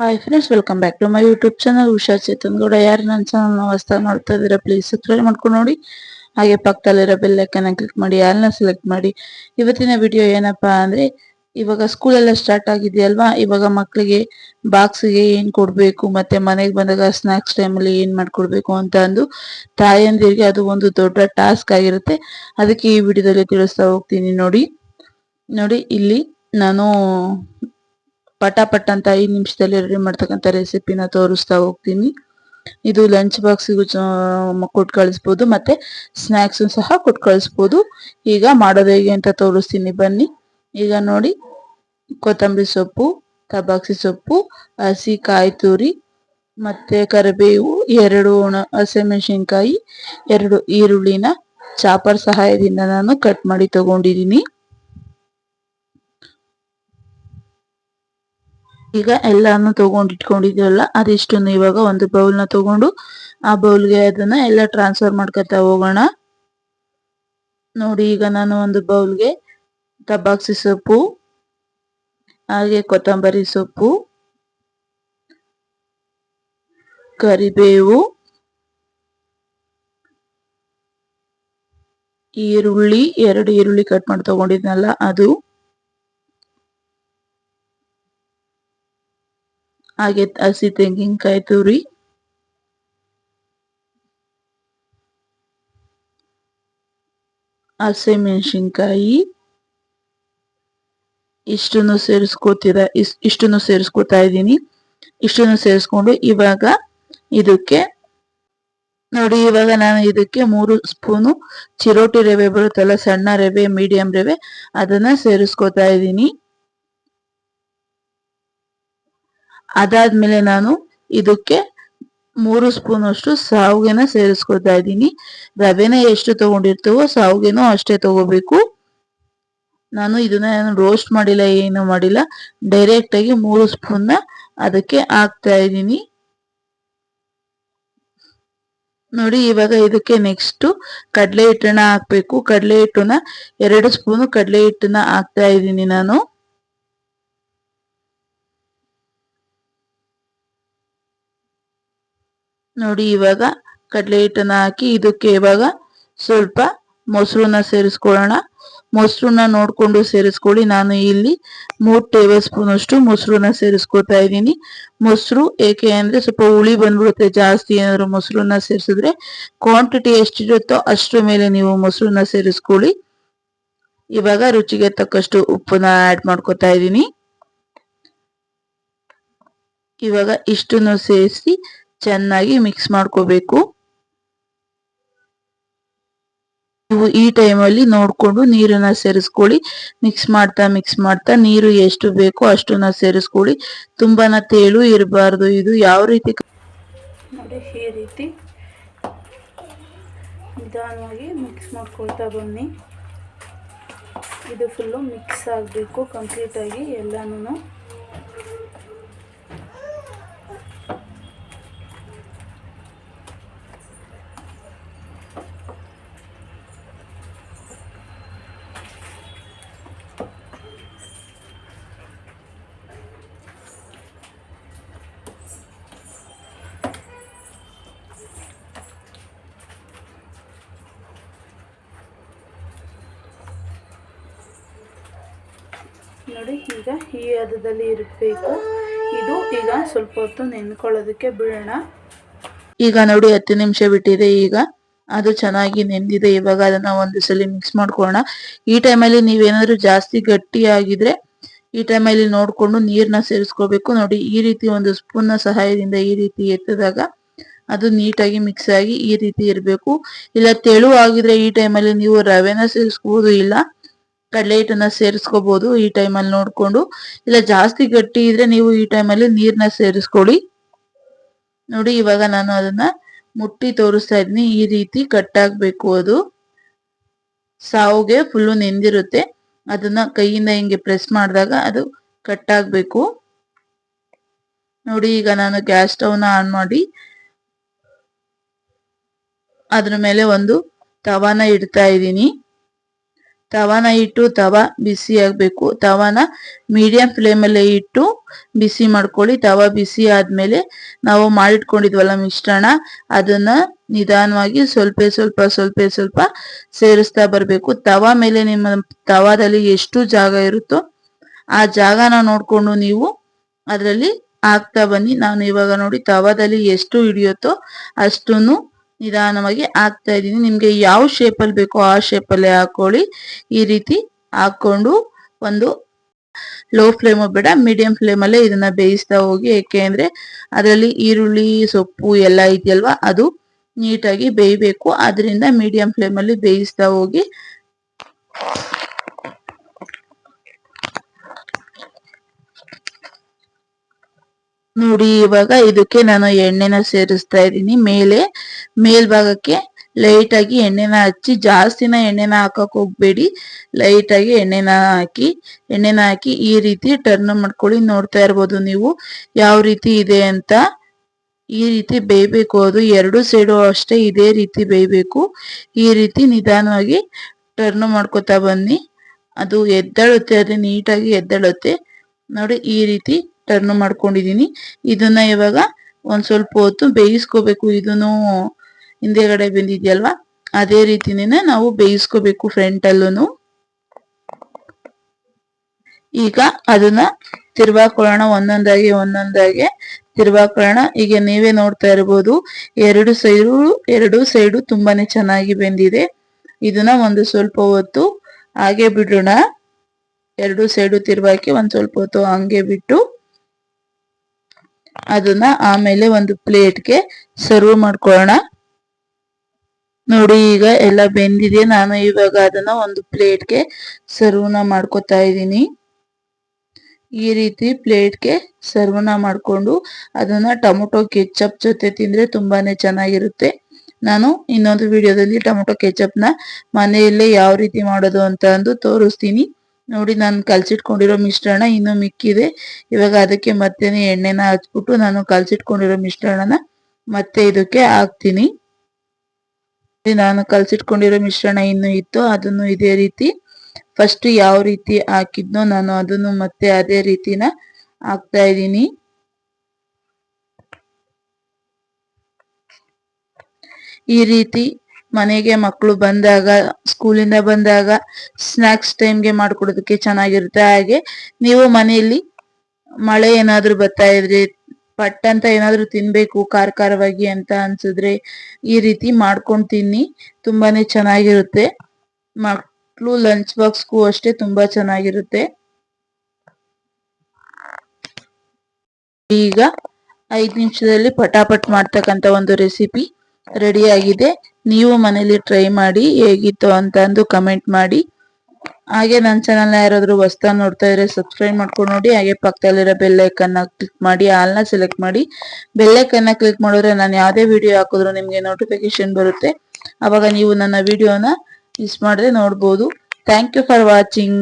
Hi friends welcome back to my YouTube channel Usha Chetan Gowda ಯಾರು ನನ್ನ channel ಹೊಸ್ದಾಗಿ ನೋಡ್ತಾ ಇದ್ದೀರಾ ಪ್ಲೀಸ್ ಸಬ್ಸ್ಕ್ರೈಬ್ ಮಾಡ್ಕೊಂಡು ನೋಡಿ. ಹಾಗೆ ಪಕ್ಕದಲ್ಲಿರೋ ಬೆಲ್ ಐಕನ್ ಕ್ಲಿಕ್ ಮಾಡಿ ಯಾರನ್ನ ಸೆಲೆಕ್ಟ್ ಮಾಡಿ. ಇವತ್ತಿನ ವಿಡಿಯೋ ಏನಪ್ಪಾ ಅಂದ್ರೆ, ಇವಾಗ ಸ್ಕೂಲ್ ಎಲ್ಲ ಸ್ಟಾರ್ಟ್ ಆಗಿದೆಯಲ್ವಾ? ಇವಾಗ ಮಕ್ಕಳಿಗೆ ಬಾಕ್ಸ್ಗೆ ಏನು ಕೊಡಬೇಕು, ಮತ್ತೆ ಮನೆಗೆ ಬಂದಾಗ ಸ್ನಾಕ್ಸ್ ಟೈಮಲ್ಲಿ ಏನು ಮಾಡ್ಕೊಡ್ಬೇಕು ಅಂತ ಅಂದು ತಾಯಂದಿರಿಗೆ ಅದು ಒಂದು ದೊಡ್ಡ ಟಾಸ್ಕ್ ಆಗಿರುತ್ತೆ. ಅದಕ್ಕೆ ಈ ವಿಡಿಯೋದಲ್ಲಿ ತಿಳಿಸ್ತಾ ಹೋಗ್ತೀನಿ ನೋಡಿ. ನೋಡಿ, ಇಲ್ಲಿ ನಾನು ಪಟ ಪಟ ಅಂತ ಐದು ನಿಮಿಷದಲ್ಲಿ ರೆಡಿ ಮಾಡ್ತಕ್ಕಂಥ ರೆಸಿಪಿನ ತೋರಿಸ್ತಾ ಹೋಗ್ತೀನಿ. ಇದು ಲಂಚ್ ಬಾಕ್ಸಿಗೂ ಕೊಟ್ಟು ಕಳಿಸ್ಬೋದು. ಮತ್ತೆ ಸ್ನ್ಯಾಕ್ಸು ಸಹ ಕೊಟ್ಟು ಕಳಿಸ್ಬೋದು. ಈಗ ಮಾಡೋದು ಹೇಗೆ ಅಂತ ತೋರಿಸ್ತೀನಿ. ಬನ್ನಿ. ಈಗ ನೋಡಿ. ಕೊತ್ತಂಬರಿ ಸೊಪ್ಪು ತಬಾಕ್ಸಿ ಸೊಪ್ಪು, ಹಸಿ ಕಾಯಿ ತುರಿ, ಮತ್ತೆ ಕರಿಬೇವು, ಎರಡು ಹಸಿಮೆಣಸಿನ್ಕಾಯಿ ಎರಡು ಈರುಳ್ಳಿನ ಚಾಪರ್ ಸಹಾಯದಿಂದ ನಾನು ಕಟ್ ಮಾಡಿ ತಗೊಂಡಿದ್ದೀನಿ. ಈಗ ಎಲ್ಲಾನು ತಗೊಂಡು ಇಟ್ಕೊಂಡಿದ್ದೀವಲ್ಲ ಅದಿಷ್ಟನ್ನು ಇವಾಗ ಒಂದು ಬೌಲ್ನ ತಗೊಂಡು ಆ ಬೌಲ್ಗೆ ಅದನ್ನ ಎಲ್ಲ ಟ್ರಾನ್ಸ್ಫರ್ ಮಾಡ್ಕೊತಾ ಹೋಗೋಣ. ನೋಡಿ, ಈಗ ನಾನು ಒಂದು ಬೌಲ್ಗೆ ತಬಾಕ್ಸಿ ಸೊಪ್ಪು, ಹಾಗೆ ಕೊತ್ತಂಬರಿ ಸೊಪ್ಪು, ಕರಿಬೇವು, ಈರುಳ್ಳಿ, ಎರಡು ಈರುಳ್ಳಿ ಕಟ್ ಮಾಡಿ ತಗೊಂಡಿದ್ನಲ್ಲ ಅದು. ಹಾಗೆ ಹಸಿ ತೆಂಗಿನಕಾಯಿ ತುರಿ ಹಸಿ ಮೆಣಸಿನ್ಕಾಯಿ ಇಷ್ಟನ್ನು ಸೇರಿಸ್ಕೋತೀರ ಇಷ್ಟನ್ನು ಸೇರಿಸ್ಕೋತಾ ಇದ್ದೀನಿ ಇಷ್ಟನ್ನು ಸೇರಿಸ್ಕೊಂಡು ಇವಾಗ ಇದಕ್ಕೆ ನೋಡಿ ಇವಾಗ ನಾನು ಇದಕ್ಕೆ ಮೂರು ಸ್ಪೂನು ಚಿರೋಟಿ ರವೆ ಬರುತ್ತಲ್ಲ ಸಣ್ಣ ರವೆ ಮೀಡಿಯಂ ರವೆ ಅದನ್ನ ಸೇರಿಸ್ಕೋತಾ ಇದ್ದೀನಿ ಅದಾದ್ಮೇಲೆ ನಾನು ಇದಕ್ಕೆ ಮೂರು ಸ್ಪೂನ್ ಅಷ್ಟು ಸಾವಿಗೆನ ಸೇರಿಸ್ಕೊತಾ ಇದ್ದೀನಿ. ರವೆನ ಎಷ್ಟು ತಗೊಂಡಿರ್ತೀವೋ ಸಾವಿಗೆನೂ ಅಷ್ಟೇ ತಗೋಬೇಕು. ನಾನು ಇದನ್ನ ರೋಸ್ಟ್ ಮಾಡಿಲ್ಲ, ಏನು ಮಾಡಿಲ್ಲ. ಡೈರೆಕ್ಟ್ ಆಗಿ ಮೂರು ಸ್ಪೂನ್ ಅದಕ್ಕೆ ಹಾಕ್ತಾ ಇದ್ದೀನಿ. ನೋಡಿ, ಇವಾಗ ಇದಕ್ಕೆ ನೆಕ್ಸ್ಟ್ ಕಡಲೆ ಹಿಟ್ಟನ್ನ ಹಾಕ್ಬೇಕು. ಕಡಲೆ ಹಿಟ್ಟನ್ನ ಎರಡು ಸ್ಪೂನ್ ಕಡಲೆ ಹಿಟ್ಟನ್ನ ಹಾಕ್ತಾ ಇದ್ದೀನಿ ನಾನು. ನೋಡಿ, ಇವಾಗ ಕಡಲೆ ಹಿಟ್ಟನ್ನ ಹಾಕಿ ಇದಕ್ಕೆ ಇವಾಗ ಸ್ವಲ್ಪ ಮೊಸರನ್ನ ಸೇರಿಸ್ಕೊಳ್ಳೋಣ. ಮೊಸರನ್ನ ನೋಡಿಕೊಂಡು ಸೇರಿಸ್ಕೊಳ್ಳಿ. ನಾನು ಇಲ್ಲಿ ಮೂರು ಟೇಬಲ್ ಸ್ಪೂನ್ ಅಷ್ಟು ಮೊಸರನ್ನ ಸೇರಿಸ್ಕೊಳ್ತಾ ಇದ್ದೀನಿ. ಮೊಸರು ಏಕೆ ಅಂದರೆ ಸ್ವಲ್ಪ ಹುಳಿ ಬಂದ್ಬಿಡುತ್ತೆ. ಜಾಸ್ತಿ ಏನಾದರೂ ಮೊಸರನ್ನ ಸೇರಿಸಿದ್ರೆ ಕ್ವಾಂಟಿಟಿ ಎಷ್ಟಿರುತ್ತೋ ಅಷ್ಟರ ಮೇಲೆ ನೀವು ಮೊಸರನ್ನ ಸೇರಿಸ್ಕೊಳ್ಳಿ. ಇವಾಗ ರುಚಿಗೆ ತಕ್ಕಷ್ಟು ಉಪ್ಪನ್ನ ಆಡ್ ಮಾಡ್ಕೊತಾ ಇದ್ದೀನಿ. ಇವಾಗ ಇಷ್ಟನ್ನು ಸೇರಿಸಿ ಚೆನ್ನಾಗಿ ಮಿಕ್ಸ್ ಮಾಡ್ಕೋಬೇಕು. ನೀವು ಈ ಟೈಮಲ್ಲಿ ನೋಡಿಕೊಂಡು ನೀರನ್ನ ಸೇರಿಸ್ಕೊಳ್ಳಿ. ಮಿಕ್ಸ್ ಮಾಡ್ತಾ ಮಿಕ್ಸ್ ಮಾಡ್ತಾ ನೀರು ಎಷ್ಟು ಬೇಕೋ ಅಷ್ಟನ್ನ ಸೇರಿಸ್ಕೊಳ್ಳಿ. ತುಂಬಾನ ತೇಳು ಇರಬಾರ್ದು. ಇದು ಯಾವ ರೀತಿ ನೋಡಿ, ಈ ರೀತಿ ನಿಧಾನವಾಗಿ ಮಿಕ್ಸ್ ಮಾಡ್ಕೊಳ್ತಾ ಬನ್ನಿ. ಇದು ಫುಲ್ಲು ಮಿಕ್ಸ್ ಆಗಬೇಕು ಕಂಪ್ಲೀಟಾಗಿ ಎಲ್ಲನೂ ನೋಡಿ, ಈಗ ಈ ಹದದಲ್ಲಿ ಇರಬೇಕು. ಇದು ಈಗ ಸ್ವಲ್ಪ ಹೊತ್ತು ನೆನ್ಕೊಳ್ಳೋದಕ್ಕೆ ಬಿಡೋಣ. ಈಗ ನೋಡಿ, ಹತ್ತು ನಿಮಿಷ ಬಿಟ್ಟಿದೆ ಈಗ. ಅದು ಚೆನ್ನಾಗಿ ನೆಂದಿದೆ. ಇವಾಗ ಅದನ್ನ ಒಂದು ಸಲ ಮಿಕ್ಸ್ ಮಾಡ್ಕೊಳ್ಳೋಣ. ಈ ಟೈಮಲ್ಲಿ ನೀವೇನಾದ್ರೂ ಜಾಸ್ತಿ ಗಟ್ಟಿ ಆಗಿದ್ರೆ ಈ ಟೈಮಲ್ಲಿ ನೋಡ್ಕೊಂಡು ನೀರನ್ನ ಸೇರಿಸ್ಕೋಬೇಕು. ನೋಡಿ, ಈ ರೀತಿ ಒಂದು ಸ್ಪೂನ್ನ ಸಹಾಯದಿಂದ ಈ ರೀತಿ ಎತ್ತಿದಾಗ ಅದು ನೀಟಾಗಿ ಮಿಕ್ಸ್ ಆಗಿ ಈ ರೀತಿ ಇರಬೇಕು. ಇಲ್ಲ, ತೆಳು ಆಗಿದ್ರೆ ಈ ಟೈಮಲ್ಲಿ ನೀವು ರವೆನ ಸೇರಿಸ್ಕೋದು ಇಲ್ಲ. ಕಡಲೆ ಹಿಟ್ಟನ್ನ ಸೇರಿಸ್ಕೋಬಹುದು ಈ ಟೈಮಲ್ಲಿ ನೋಡ್ಕೊಂಡು. ಇಲ್ಲ, ಜಾಸ್ತಿ ಗಟ್ಟಿ ಇದ್ರೆ ನೀವು ಈ ಟೈಮಲ್ಲಿ ನೀರ್ನ ಸೇರಿಸ್ಕೊಳ್ಳಿ ನೋಡಿ, ಇವಾಗ ನಾನು ಅದನ್ನ ಮುಟ್ಟಿ ತೋರಿಸ್ತಾ ಇದ್ದೀನಿ. ಈ ರೀತಿ ಕಟ್ಟಾಗ್ಬೇಕು ಅದು. ಸಾವುಗೆ ಫುಲ್ಲು ನೆಂದಿರುತ್ತೆ. ಅದನ್ನ ಕೈಯಿಂದ ಹಿಂಗೆ ಪ್ರೆಸ್ ಮಾಡಿದಾಗ ಅದು ಕಟ್ಟಾಗ್ಬೇಕು ನೋಡಿ, ಈಗ ನಾನು ಗ್ಯಾಸ್ ಸ್ಟವ್ನ ಆನ್ ಮಾಡಿ ಅದ್ರ ಮೇಲೆ ಒಂದು ತವಾನ ಇಡ್ತಾ ಇದ್ದೀನಿ. ತವಾನ ಇಟ್ಟು ತವ ಬಿಸಿ ಆಗ್ಬೇಕು. ತವಾನ ಮೀಡಿಯಂ ಫ್ಲೇಮಲ್ಲೇ ಇಟ್ಟು ಬಿಸಿ ಮಾಡ್ಕೊಳ್ಳಿ. ತವ ಬಿಸಿ ಆದ್ಮೇಲೆ ನಾವು ಮಾಡಿಟ್ಕೊಂಡಿದ್ವಲ್ಲ ಮಿಶ್ರಣ, ಅದನ್ನ ನಿಧಾನವಾಗಿ ಸ್ವಲ್ಪ ಸ್ವಲ್ಪ ಸ್ವಲ್ಪ ಸ್ವಲ್ಪ ಸೇರಿಸ್ತಾ ಬರಬೇಕು. ತವ ಮೇಲೆ ನಿಮ್ಮ ತವಾದಲ್ಲಿ ಎಷ್ಟು ಜಾಗ ಇರುತ್ತೋ ಆ ಜಾಗನ ನೋಡ್ಕೊಂಡು ನೀವು ಅದರಲ್ಲಿ ಹಾಕ್ತಾ ಬನ್ನಿ. ನಾನು ಇವಾಗ ನೋಡಿ ತವಾದಲ್ಲಿ ಎಷ್ಟು ಹಿಡಿಯುತ್ತೋ ಅಷ್ಟನ್ನು ನಿಧಾನವಾಗಿ ಹಾಕ್ತಾ ಇದ್ದೀನಿ. ನಿಮ್ಗೆ ಯಾವ ಶೇಪಲ್ಲಿ ಬೇಕೋ ಆ ಶೇಪಲ್ಲೇ ಹಾಕೊಳ್ಳಿ. ಈ ರೀತಿ ಹಾಕೊಂಡು ಒಂದು ಲೋ ಫ್ಲೇಮ್ ಬೇಡ ಮೀಡಿಯಂ ಫ್ಲೇಮಲ್ಲೇ ಇದನ್ನ ಬೇಯಿಸ್ತಾ ಹೋಗಿ. ಏಕೆಂದ್ರೆ ಅದರಲ್ಲಿ ಈರುಳ್ಳಿ, ಸೊಪ್ಪು ಎಲ್ಲ ಇದೆಯಲ್ವಾ, ಅದು ನೀಟಾಗಿ ಬೇಯಬೇಕು. ಅದರಿಂದ ಮೀಡಿಯಂ ಫ್ಲೇಮಲ್ಲಿ ಬೇಯಿಸ್ತಾ ಹೋಗಿ. ನೋಡಿ, ಇವಾಗ ಇದಕ್ಕೆ ನಾನು ಎಣ್ಣೆನ ಸೇರಿಸ್ತಾ ಇದ್ದೀನಿ. ಮೇಲೆ, ಮೇಲ್ಭಾಗಕ್ಕೆ ಲೈಟ್ ಆಗಿ ಎಣ್ಣೆನ ಹಚ್ಚಿ, ಜಾಸ್ತಿನ ಎಣ್ಣೆನ ಹಾಕಕ್ ಹೋಗ್ಬೇಡಿ. ಲೈಟ್ ಆಗಿ ಎಣ್ಣೆನ ಹಾಕಿ ಎಣ್ಣೆನ ಹಾಕಿ ಈ ರೀತಿ ಟರ್ನ್ ಮಾಡ್ಕೊಳ್ಳಿ. ನೋಡ್ತಾ ಇರ್ಬೋದು ನೀವು ಯಾವ ರೀತಿ ಇದೆ ಅಂತ. ಈ ರೀತಿ ಬೇಯಬೇಕು. ಅದು ಎರಡು ಸೈಡು ಅಷ್ಟೇ ಇದೇ ರೀತಿ ಬೇಯಬೇಕು. ಈ ರೀತಿ ನಿಧಾನವಾಗಿ ಟರ್ನ್ ಮಾಡ್ಕೊತಾ ಬನ್ನಿ. ಅದು ಎದ್ದಳುತ್ತೆ, ಅದು ನೀಟಾಗಿ ಎದ್ದಳುತ್ತೆ. ನೋಡಿ, ಈ ರೀತಿ ಟರ್ನ್ ಮಾಡ್ಕೊಂಡಿದೀನಿ. ಇದನ್ನ ಇವಾಗ ಒಂದ್ ಸ್ವಲ್ಪ ಹೊತ್ತು ಬೇಯಿಸ್ಕೋಬೇಕು. ಇದನ್ನು ಹಿಂದೆಗಡೆ ಬಂದಿದ್ಯಲ್ವಾ? ಅದೇ ರೀತಿನೇ ನಾವು ಬೇಯಿಸ್ಕೋಬೇಕು ಫ್ರಂಟ್ ಅಲ್ಲೂ ಈಗ ಅದನ್ನ ತಿರ್ವಾಕೊಳ್ಳೋಣ, ಒಂದೊಂದಾಗಿ ಒಂದೊಂದಾಗಿ ತಿರ್ವಾಕೊಳ್ಳೋಣ. ಈಗ ನೀವೇ ನೋಡ್ತಾ ಇರ್ಬೋದು, ಎರಡು ಸೈಡು ಎರಡು ಸೈಡು ತುಂಬಾನೇ ಚೆನ್ನಾಗಿ ಬೆಂದಿದೆ. ಇದನ್ನ ಒಂದು ಸ್ವಲ್ಪ ಹೊತ್ತು ಹಾಗೆ ಬಿಡೋಣ. ಎರಡು ಸೈಡು ತಿರ್ವಾಕಿ ಒಂದ್ ಸ್ವಲ್ಪ ಹೊತ್ತು ಹಂಗೆ ಬಿಟ್ಟು ಅದನ್ನ ಆಮೇಲೆ ಒಂದು ಪ್ಲೇಟ್ಗೆ ಸರ್ವ್ ಮಾಡ್ಕೊಳ್ಳೋಣ. ನೋಡಿ ಈಗ ಎಲ್ಲ ಬೆಂದಿದೆ. ನಾನು ಇವಾಗ ಅದನ್ನ ಒಂದು ಪ್ಲೇಟ್ಗೆ ಸರ್ವ್ನ ಮಾಡ್ಕೊತಾ ಇದ್ದೀನಿ. ಈ ರೀತಿ ಪ್ಲೇಟ್ಗೆ ಸರ್ವ್ನ ಮಾಡ್ಕೊಂಡು ಅದನ್ನ ಟೊಮೊಟೊ ಕೆಚಪ್ ಜೊತೆ ತಿಂದ್ರೆ ತುಂಬಾನೇ ಚೆನ್ನಾಗಿರುತ್ತೆ. ನಾನು ಇನ್ನೊಂದು ವಿಡಿಯೋದಲ್ಲಿ ಟೊಮೊಟೊ ಕೆಚಪ್ನ ಮನೆಯಲ್ಲೇ ಯಾವ ರೀತಿ ಮಾಡೋದು ಅಂತ ಅಂದು ತೋರಿಸ್ತೀನಿ. ನೋಡಿ ನಾನು ಕಲ್ಸಿಟ್ಕೊಂಡಿರೋ ಮಿಶ್ರಣ ಇನ್ನು ಮಿಕ್ಕಿದೆ. ಇವಾಗ ಅದಕ್ಕೆ ಮತ್ತೆ ಎಣ್ಣೆನ ಹಚ್ಬಿಟ್ಟು ನಾನು ಕಲ್ಸಿಟ್ಕೊಂಡಿರೋ ಮಿಶ್ರಣನ ಮತ್ತೆ ಇದಕ್ಕೆ ಹಾಕ್ತೀನಿ. ನಾನು ಕಲ್ಸಿಟ್ಕೊಂಡಿರೋ ಮಿಶ್ರಣ ಇನ್ನು ಇತ್ತು. ಅದನ್ನು ಇದೇ ರೀತಿ ಫಸ್ಟ್ ಯಾವ ರೀತಿ ಹಾಕಿದ್ನೋ ನಾನು ಅದನ್ನು ಮತ್ತೆ ಅದೇ ರೀತಿನ ಹಾಕ್ತಾ ಇದ್ದೀನಿ. ಈ ರೀತಿ ಮನೆಗೆ ಮಕ್ಕಳು ಬಂದಾಗ ಸ್ಕೂಲಿಂದ ಬಂದಾಗ ಸ್ನಾಕ್ಸ್ ಟೈಮ್ಗೆ ಮಾಡ್ಕೊಡೋದಕ್ಕೆ ಚೆನ್ನಾಗಿರುತ್ತೆ. ಹಾಗೆ ನೀವು ಮನೆಯಲ್ಲಿ ಮಳೆ ಏನಾದ್ರೂ ಬರ್ತಾ ಇದ್ರೆ, ಪಟ್ ಅಂತ ಏನಾದ್ರೂ ತಿನ್ಬೇಕು, ಖಾರ ಖಾರವಾಗಿ ಅಂತ ಅನ್ಸಿದ್ರೆ ಈ ರೀತಿ ಮಾಡ್ಕೊಂಡು ತಿನ್ನಿ. ತುಂಬಾನೇ ಚೆನ್ನಾಗಿರುತ್ತೆ. ಮಕ್ಕಳು ಲಂಚ್ ಬಾಕ್ಸ್ಗೂ ಅಷ್ಟೇ ತುಂಬಾ ಚೆನ್ನಾಗಿರುತ್ತೆ. ಈಗ ಐದು ನಿಮಿಷದಲ್ಲಿ ಪಟಾಪಟ್ ಮಾಡ್ತಕ್ಕಂತ ಒಂದು ರೆಸಿಪಿ ರೆಡಿ ಆಗಿದೆ. ನೀವು ಮನೇಲಿ ಟ್ರೈ ಮಾಡಿ ಹೇಗಿತ್ತು ಅಂತ ಅಂದು ಕಮೆಂಟ್ ಮಾಡಿ. ಹಾಗೆ ನನ್ನ ಚಾನಲ್ನ ಯಾರಾದರೂ ಹೊಸ್ತಾ ನೋಡ್ತಾ ಇದ್ರೆ ಸಬ್ಸ್ಕ್ರೈಬ್ ಮಾಡ್ಕೊಂಡು ನೋಡಿ. ಹಾಗೆ ಪಕ್ಕದಲ್ಲಿರೋ ಬೆಲ್ ಐಕನ್ನ ಕ್ಲಿಕ್ ಮಾಡಿ ಆಲ್ನ ಸೆಲೆಕ್ಟ್ ಮಾಡಿ. ಬೆಲ್ ಐಕನ್ನ ಕ್ಲಿಕ್ ಮಾಡಿದ್ರೆ ನಾನು ಯಾವುದೇ ವಿಡಿಯೋ ಹಾಕಿದ್ರು ನಿಮಗೆ ನೋಟಿಫಿಕೇಶನ್ ಬರುತ್ತೆ. ಅವಾಗ ನೀವು ನನ್ನ ವಿಡಿಯೋನ ಮಿಸ್ ಮಾಡದೆ ನೋಡ್ಬೋದು. Thank you for watching